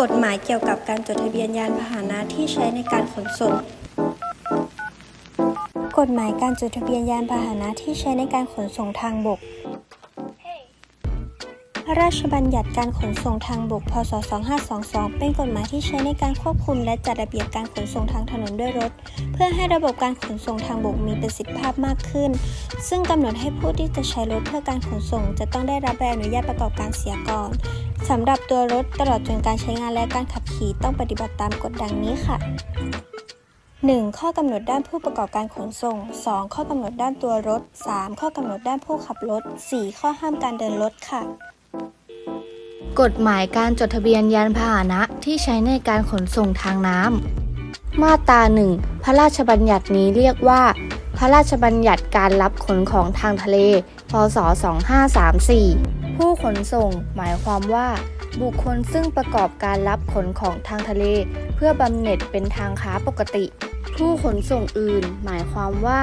กฎหมายเกี่ยวกับการจดทะเบียนยานพาหนะที่ใช้ในการขนส่ง กฎหมายการจดทะเบียนยานพาหนะที่ใช้ในการขนส่งทางบก พระราชบัญญัติการขนส่งทางบก พศ 2522 เป็นกฎหมายที่ใช้ในการควบคุมและจัดระเบียบการขนส่งทางถนนด้วยรถ เพื่อให้ระบบการขนส่งทางบกมีประสิทธิภาพมากขึ้น ซึ่งกำหนดให้ผู้ที่จะใช้รถเพื่อการขนส่ง จะต้องได้รับใบอนุญาตประกอบการเสียก่อนสำหรับตัวรถตลอดจนการใช้งานและการขับขี่ต้องปฏิบัติตามกฎดังนี้ค่ะ 1. ข้อกำหนดด้านผู้ประกอบการขนส่ง 2. ข้อกำหนดด้านตัวรถ 3. ข้อกำหนดด้านผู้ขับรถ 4. ข้อห้ามการเดินรถค่ะ กฎหมายการจดทะเบียนยานพาหนะที่ใช้ในการขนส่งทางน้ำ มาตราหนึ่งพระราชบัญญัตินี้เรียกว่า พระราชบัญญัติการรับขนของทางทะเล พศ 2534 ผู้ขนส่งหมายความว่า บุคคลซึ่งประกอบการรับขนของทางทะเล เพื่อบำเหน็จเป็นทางค้าปกติ ผู้ขนส่งอื่น หมายความว่า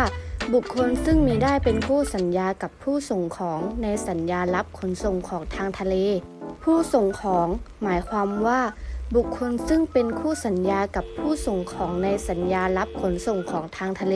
บุคคลซึ่งมีได้เป็นคู่สัญญากับผู้ส่งของในสัญญารับขนส่งของทางทะเล ผู้ส่งของหมายความว่า บุคคลซึ่งเป็นคู่สัญญากับผู้ส่งของในสัญญารับขนส่งของทางทะเล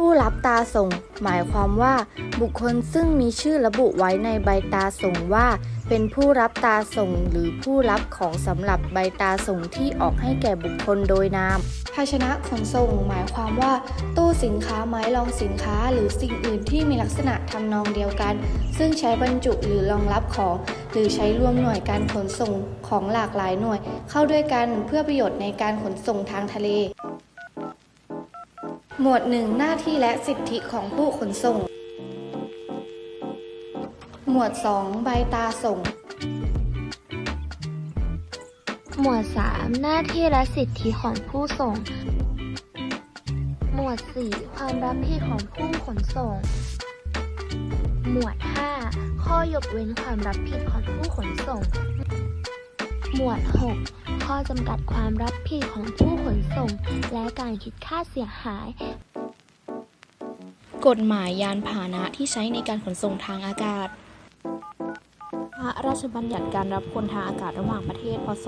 ผู้รับตาส่ง หมายความว่า บุคคลซึ่งมีชื่อระบุไว้ในใบตาส่งว่า เป็นผู้รับตาส่ง หรือผู้รับของสำหรับใบตาส่งที่ออกให้แก่บุคคลโดยนาม ภาชนะขนส่ง หมายความว่า ตู้สินค้าไม้รองสินค้า หรือสิ่งอื่นที่มีลักษณะทำนองเดียวกัน ซึ่งใช้บรรจุหรือรองรับของ หรือใช้รวมหน่วยการขนส่งของหลากหลายหน่วย เข้าด้วยกันเพื่อประโยชน์ในการขนส่งทางทะเล หมวด1หน้าที่และสิทธิของผู้ขนส่ง หมวด 2 ใบตาส่ง หมวด 3 หน้าที่และสิทธิของผู้ส่ง หมวด 4 ความรับผิดของผู้ขนส่ง หมวด 5 ข้อยกเว้นความรับผิดของผู้ขนส่ง หมวด 6 ข้อจำกัดความรับผิดของผู้ขนส่ง และการคิดค่าเสียหาย กฎหมายยานพาหนะที่ใช้ในการขนส่งทางอากาศ พระราชบัญญัติการรับคนทางอากาศระหว่างประเทศ พศ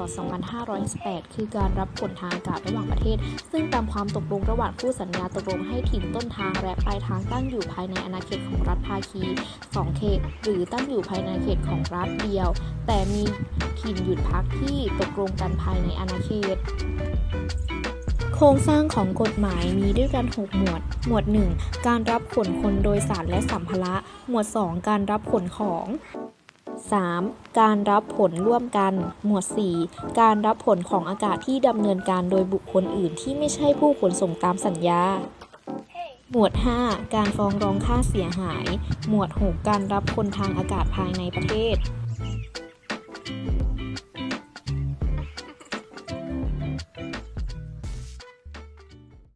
2518 คือการรับคนทางอากาศระหว่างประเทศ ซึ่งตามความตกลงระหว่างผู้สัญญาตกลงให้ถิ่นต้นทางและปลายทางตั้งอยู่ภายในอาณาเขตของรัฐภาคี 2 เขต หรือตั้งอยู่ภายในเขตของรัฐเดียว แต่มีถิ่นหยุดพักที่ตกลงกันภายในอาณาเขตโครงสร้างของกฎหมายมีด้วยกัน 6 หมวด หมวด 1 การรับขนคนโดยสารและสัมภาระ หมวด 2 การรับขนของ 3. การรับผลร่วมกัน หมวด 4 การรับผลของอากาศที่ดำเนินการโดยบุคคลอื่นที่ไม่ใช่ผู้ขนส่งตามสัญญา หมวด 5 การฟ้องร้องค่าเสียหาย หมวด 6 การรับคนทางอากาศภายในประเทศ